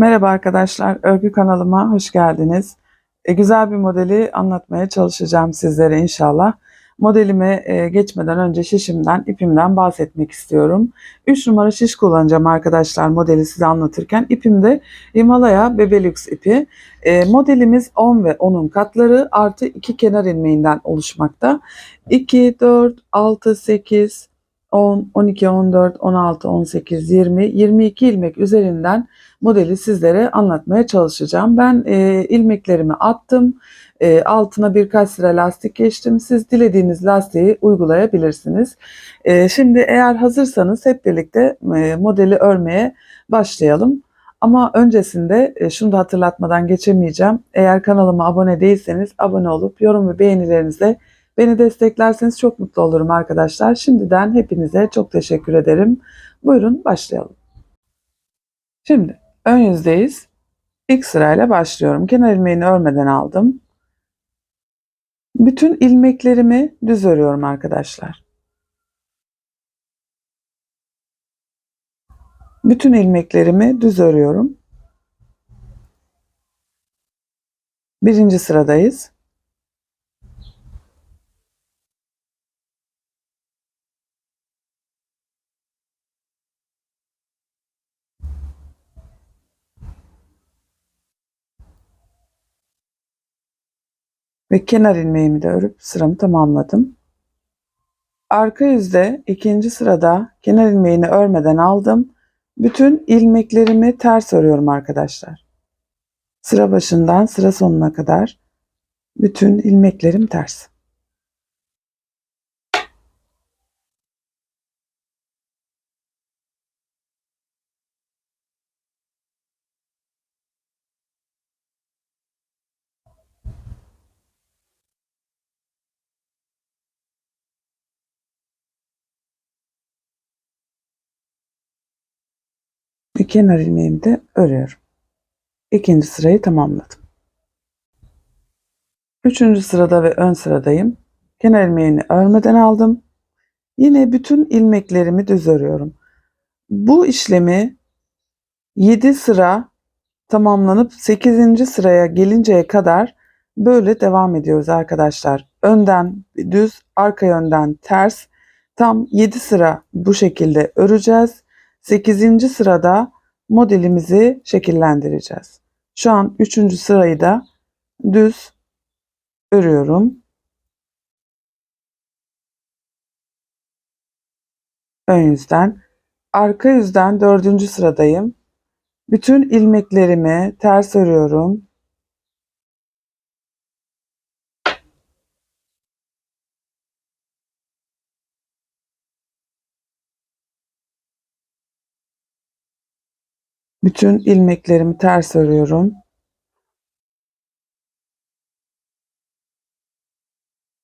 Merhaba arkadaşlar, örgü kanalıma hoş geldiniz. E, güzel bir modeli anlatmaya çalışacağım sizlere inşallah. Modelime e, geçmeden önce şişimden, ipimden bahsetmek istiyorum. 3 numara şiş kullanacağım arkadaşlar modeli size anlatırken. İpim de Himalaya Bebelux ipi. E, modelimiz 10 ve 10'un katları artı 2 kenar ilmeğinden oluşmakta. 2, 4, 6, 8, 10, 12, 14, 16, 18, 20, 22 ilmek üzerinden modeli sizlere anlatmaya çalışacağım. Ben e, ilmeklerimi attım. E, altına birkaç sıra lastik geçtim. Siz dilediğiniz lastiği uygulayabilirsiniz. E, şimdi eğer hazırsanız hep birlikte e, modeli örmeye başlayalım. Ama öncesinde e, şunu da hatırlatmadan geçemeyeceğim. Eğer kanalıma abone değilseniz abone olup yorum ve beğenilerinizle beni desteklerseniz çok mutlu olurum arkadaşlar. Şimdiden hepinize çok teşekkür ederim. Buyurun başlayalım. Şimdi ön yüzdeyiz. İlk sırayla başlıyorum. Kenar ilmeğini örmeden aldım. Bütün ilmeklerimi düz örüyorum arkadaşlar. Bütün ilmeklerimi düz örüyorum. Birinci sıradayız. Ve kenar ilmeğimi de örüp sıramı tamamladım. Arka yüzde ikinci sırada kenar ilmeğini örmeden aldım. Bütün ilmeklerimi ters örüyorum arkadaşlar. Sıra başından sıra sonuna kadar bütün ilmeklerim ters. Kenar ilmeğimi de örüyorum. İkinci sırayı tamamladım. Üçüncü sırada ve ön sıradayım. Kenar ilmeğini örmeden aldım. Yine bütün ilmeklerimi düz örüyorum. Bu işlemi 7 sıra tamamlanıp 8. sıraya gelinceye kadar böyle devam ediyoruz arkadaşlar. Önden düz, arka yönden ters. Tam 7 sıra bu şekilde öreceğiz. 8. sırada modelimizi şekillendireceğiz. Şu an 3. sırayı da düz örüyorum. Ön yüzden. Arka yüzden 4. sıradayım. Bütün ilmeklerimi ters örüyorum. Bütün ilmeklerimi ters örüyorum.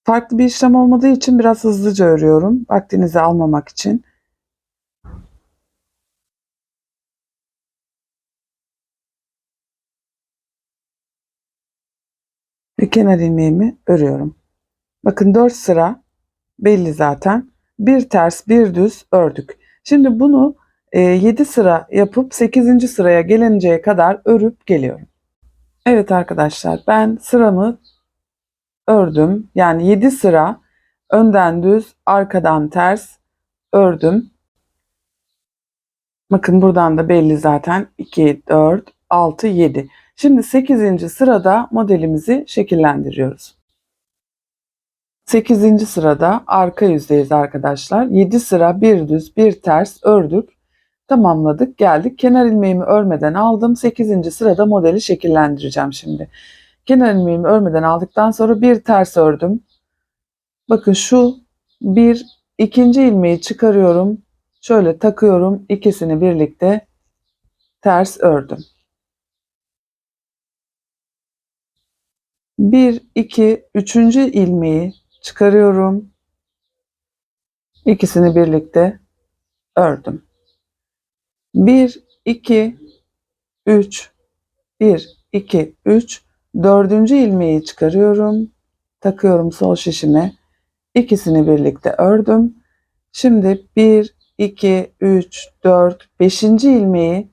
Farklı bir işlem olmadığı için biraz hızlıca örüyorum. Vaktinizi almamak için. Ve kenar ilmeğimi örüyorum. Bakın 4 sıra belli zaten. Bir ters bir düz ördük. Şimdi bunu 7 ee, sıra yapıp 8. sıraya gelinceye kadar örüp geliyorum. Evet arkadaşlar ben sıramı ördüm. Yani 7 sıra önden düz arkadan ters ördüm. Bakın buradan da belli zaten 2, 4, 6, 7. Şimdi 8. sırada modelimizi şekillendiriyoruz. 8. sırada arka yüzdeyiz arkadaşlar. 7 sıra bir düz bir ters ördük. Tamamladık geldik. Kenar ilmeğimi örmeden aldım. 8. sırada modeli şekillendireceğim şimdi. Kenar ilmeğimi örmeden aldıktan sonra bir ters ördüm. Bakın şu bir ikinci ilmeği çıkarıyorum. Şöyle takıyorum. ikisini birlikte ters ördüm. Bir, iki, üçüncü ilmeği çıkarıyorum. İkisini birlikte ördüm. 1, 2, 3, 1, 2, 3, dördüncü ilmeği çıkarıyorum. Takıyorum sol şişime. İkisini birlikte ördüm. Şimdi 1, 2, 3, 4, 5. ilmeği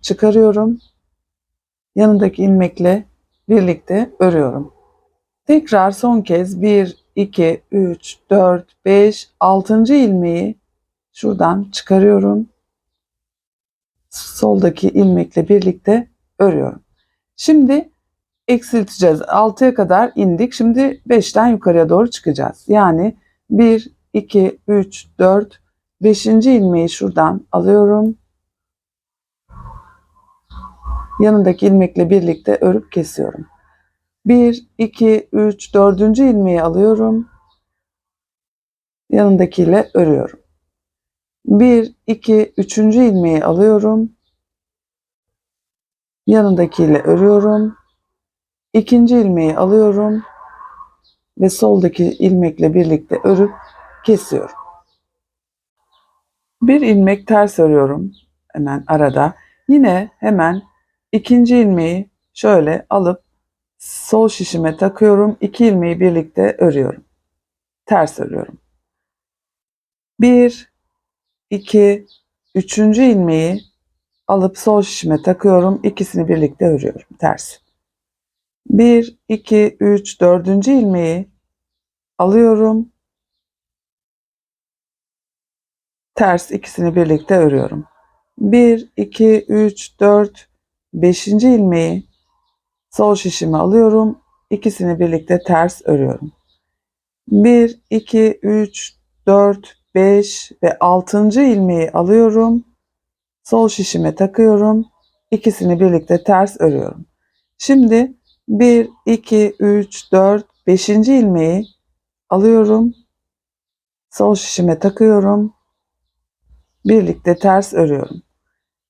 çıkarıyorum. yanındaki ilmekle birlikte örüyorum. Tekrar son kez 1, 2, 3, 4, 5, 6. ilmeği şuradan çıkarıyorum. Soldaki ilmekle birlikte örüyorum. Şimdi eksilteceğiz. 6'ya kadar indik. Şimdi 5'ten yukarıya doğru çıkacağız. Yani 1, 2, 3, 4, 5. ilmeği şuradan alıyorum. Yanındaki ilmekle birlikte örüp kesiyorum. 1, 2, 3, 4. ilmeği alıyorum. Yanındakiyle örüyorum. 1, 2, 3. ilmeği alıyorum. Yanındakiyle örüyorum. İkinci ilmeği alıyorum ve soldaki ilmekle birlikte örüp kesiyorum. Bir ilmek ters örüyorum hemen arada. Yine hemen ikinci ilmeği şöyle alıp sol şişime takıyorum. İki ilmeği birlikte örüyorum. Ters örüyorum. Bir, iki, üçüncü ilmeği alıp sol şişime takıyorum. İkisini birlikte örüyorum. Ters. 1, 2, 3, 4. ilmeği alıyorum. Ters ikisini birlikte örüyorum. 1, 2, 3, 4, 5. ilmeği sol şişime alıyorum. İkisini birlikte ters örüyorum. 1, 2, 3, 4, 5 ve 6. ilmeği alıyorum. Sol şişime takıyorum. İkisini birlikte ters örüyorum. Şimdi 1, 2, 3, 4, 5. ilmeği alıyorum. Sol şişime takıyorum. Birlikte ters örüyorum.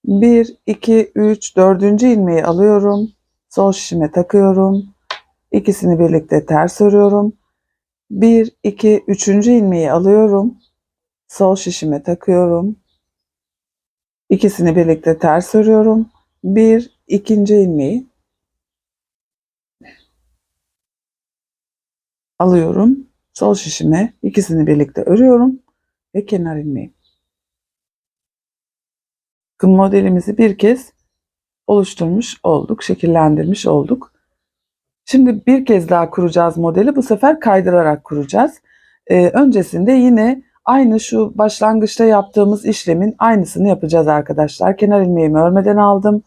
1, 2, 3, 4. ilmeği alıyorum. Sol şişime takıyorum. İkisini birlikte ters örüyorum. 1, 2, 3. ilmeği alıyorum. Sol şişime takıyorum. İkisini birlikte ters örüyorum. 1, ikinci ilmeği alıyorum. Sol şişime ikisini birlikte örüyorum ve kenar ilmeği. Modelimizi bir kez oluşturmuş olduk, şekillendirmiş olduk. Şimdi bir kez daha kuracağız modeli. Bu sefer kaydırarak kuracağız. Ee, öncesinde yine aynı şu başlangıçta yaptığımız işlemin aynısını yapacağız arkadaşlar. Kenar ilmeğimi örmeden aldım.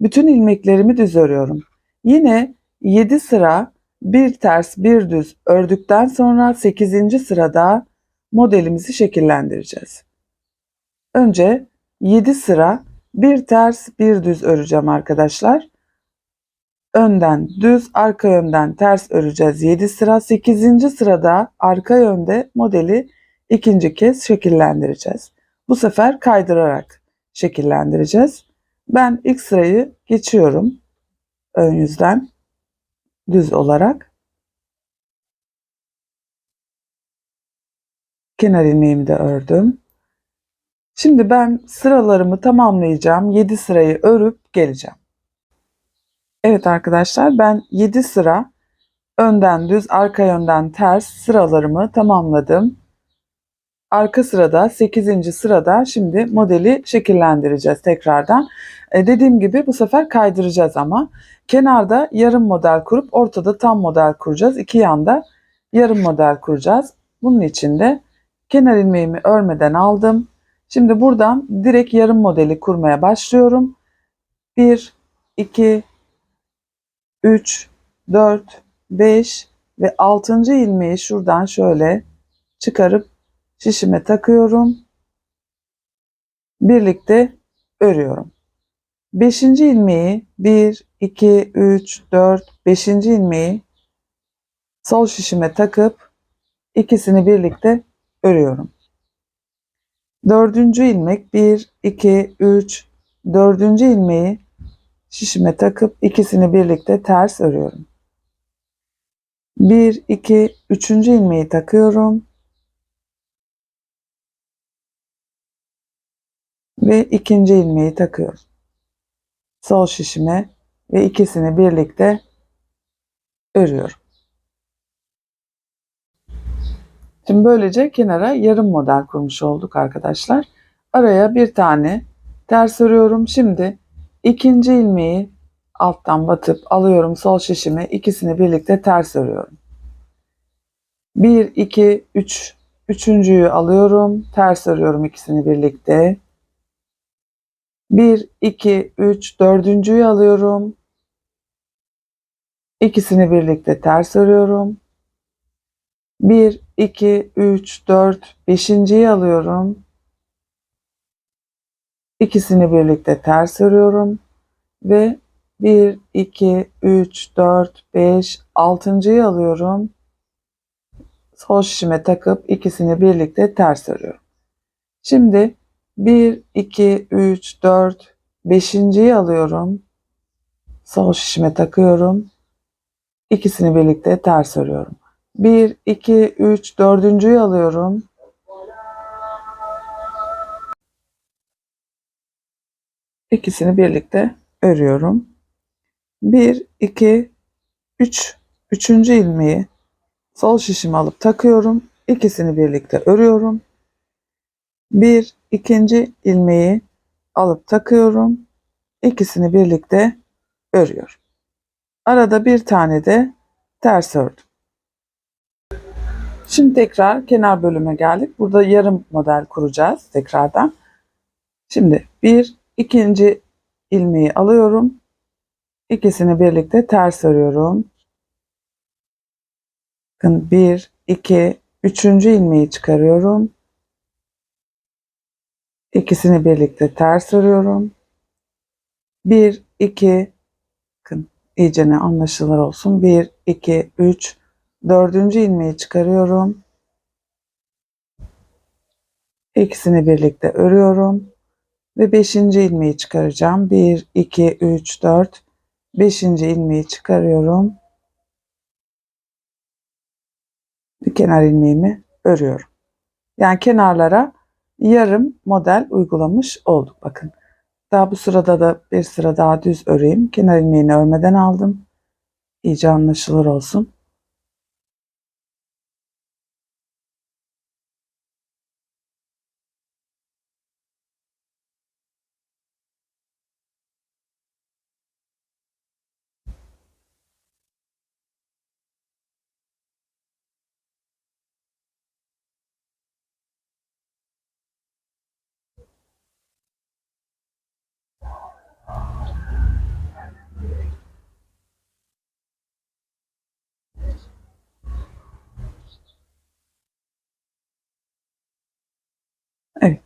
Bütün ilmeklerimi düz örüyorum. Yine 7 sıra bir ters bir düz ördükten sonra 8. sırada modelimizi şekillendireceğiz. Önce 7 sıra bir ters bir düz öreceğim arkadaşlar. Önden düz arka yönden ters öreceğiz 7 sıra. 8. sırada arka yönde modeli ikinci kez şekillendireceğiz. Bu sefer kaydırarak şekillendireceğiz. Ben ilk sırayı geçiyorum ön yüzden düz olarak. Kenar ilmeğimi de ördüm. Şimdi ben sıralarımı tamamlayacağım. 7 sırayı örüp geleceğim. Evet arkadaşlar ben 7 sıra önden düz arka yönden ters sıralarımı tamamladım. Arka sırada 8. sırada şimdi modeli şekillendireceğiz tekrardan. E, dediğim gibi bu sefer kaydıracağız ama kenarda yarım model kurup ortada tam model kuracağız. İki yanda yarım model kuracağız. Bunun için de kenar ilmeğimi örmeden aldım. Şimdi buradan direkt yarım modeli kurmaya başlıyorum. 1, 2, 3, 4, 5 ve 6. ilmeği şuradan şöyle çıkarıp şişime takıyorum. Birlikte örüyorum. 5. ilmeği 1, 2, 3, 4, 5. ilmeği sol şişime takıp ikisini birlikte örüyorum. Dördüncü ilmek 1, 2, 3, dördüncü ilmeği şişime takıp ikisini birlikte ters örüyorum. 1, 2, üçüncü ilmeği takıyorum. Ve ikinci ilmeği takıyorum. Sol şişime ve ikisini birlikte örüyorum. Şimdi böylece kenara yarım model kurmuş olduk arkadaşlar. Araya bir tane ters örüyorum. Şimdi ikinci ilmeği alttan batıp alıyorum sol şişimi ikisini birlikte ters örüyorum. 1 2 3 üçüncüyü alıyorum ters örüyorum ikisini birlikte. 1 2 3 dördüncüyü alıyorum. İkisini birlikte ters örüyorum. 1 2 3 4 beşinciyi alıyorum. İkisini birlikte ters örüyorum ve 1 2 3 4 5 altıncıyı alıyorum. Sol şişime takıp ikisini birlikte ters örüyorum. Şimdi 1 2 3 4 beşinciyi alıyorum. Sol şişime takıyorum. İkisini birlikte ters örüyorum. 1 2 3 dördüncüyü alıyorum. İkisini birlikte örüyorum. 1 2 3 üçüncü ilmeği sol şişime alıp takıyorum. İkisini birlikte örüyorum. Bir ikinci ilmeği alıp takıyorum. İkisini birlikte örüyorum. Arada bir tane de ters ördüm. Şimdi tekrar kenar bölüme geldik. Burada yarım model kuracağız tekrardan. Şimdi bir ikinci ilmeği alıyorum. İkisini birlikte ters örüyorum. Bakın bir, iki, üçüncü ilmeği çıkarıyorum. İkisini birlikte ters örüyorum. Bir, iki, bakın iyice ne anlaşılır olsun. Bir, iki, üç, dördüncü ilmeği çıkarıyorum. İkisini birlikte örüyorum. Ve beşinci ilmeği çıkaracağım. Bir, iki, üç, dört, beşinci ilmeği çıkarıyorum. Bir kenar ilmeğimi örüyorum. Yani kenarlara yarım model uygulamış olduk. Bakın. Daha bu sırada da bir sıra daha düz öreyim. Kenar ilmeğini örmeden aldım. İyice anlaşılır olsun. Evet.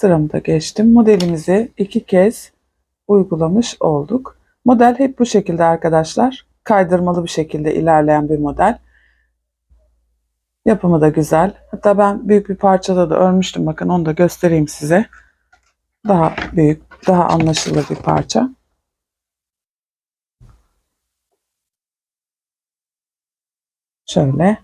Sıramı da geçtim. Modelimizi iki kez uygulamış olduk. Model hep bu şekilde arkadaşlar. Kaydırmalı bir şekilde ilerleyen bir model. Yapımı da güzel. Hatta ben büyük bir parçada da örmüştüm. Bakın onu da göstereyim size. Daha büyük, daha anlaşılır bir parça. Şöyle.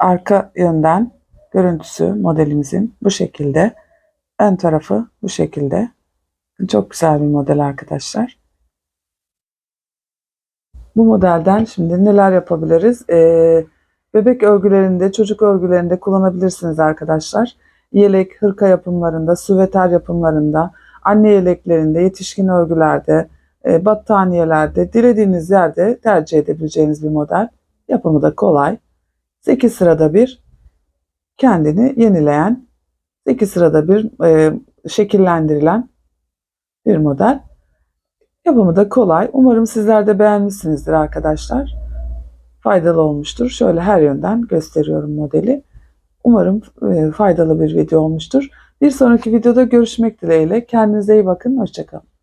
Arka yönden görüntüsü modelimizin bu şekilde. Ön tarafı bu şekilde. Çok güzel bir model arkadaşlar. Bu modelden şimdi neler yapabiliriz? Ee, bebek örgülerinde, çocuk örgülerinde kullanabilirsiniz arkadaşlar. Yelek, hırka yapımlarında, süveter yapımlarında, anne yeleklerinde, yetişkin örgülerde, e, battaniyelerde, dilediğiniz yerde tercih edebileceğiniz bir model. Yapımı da kolay. 8 sırada bir kendini yenileyen, 8 sırada bir e, şekillendirilen bir model. Yapımı da kolay. Umarım sizler de beğenmişsinizdir arkadaşlar. Faydalı olmuştur. Şöyle her yönden gösteriyorum modeli. Umarım e, faydalı bir video olmuştur. Bir sonraki videoda görüşmek dileğiyle. Kendinize iyi bakın. Hoşçakalın.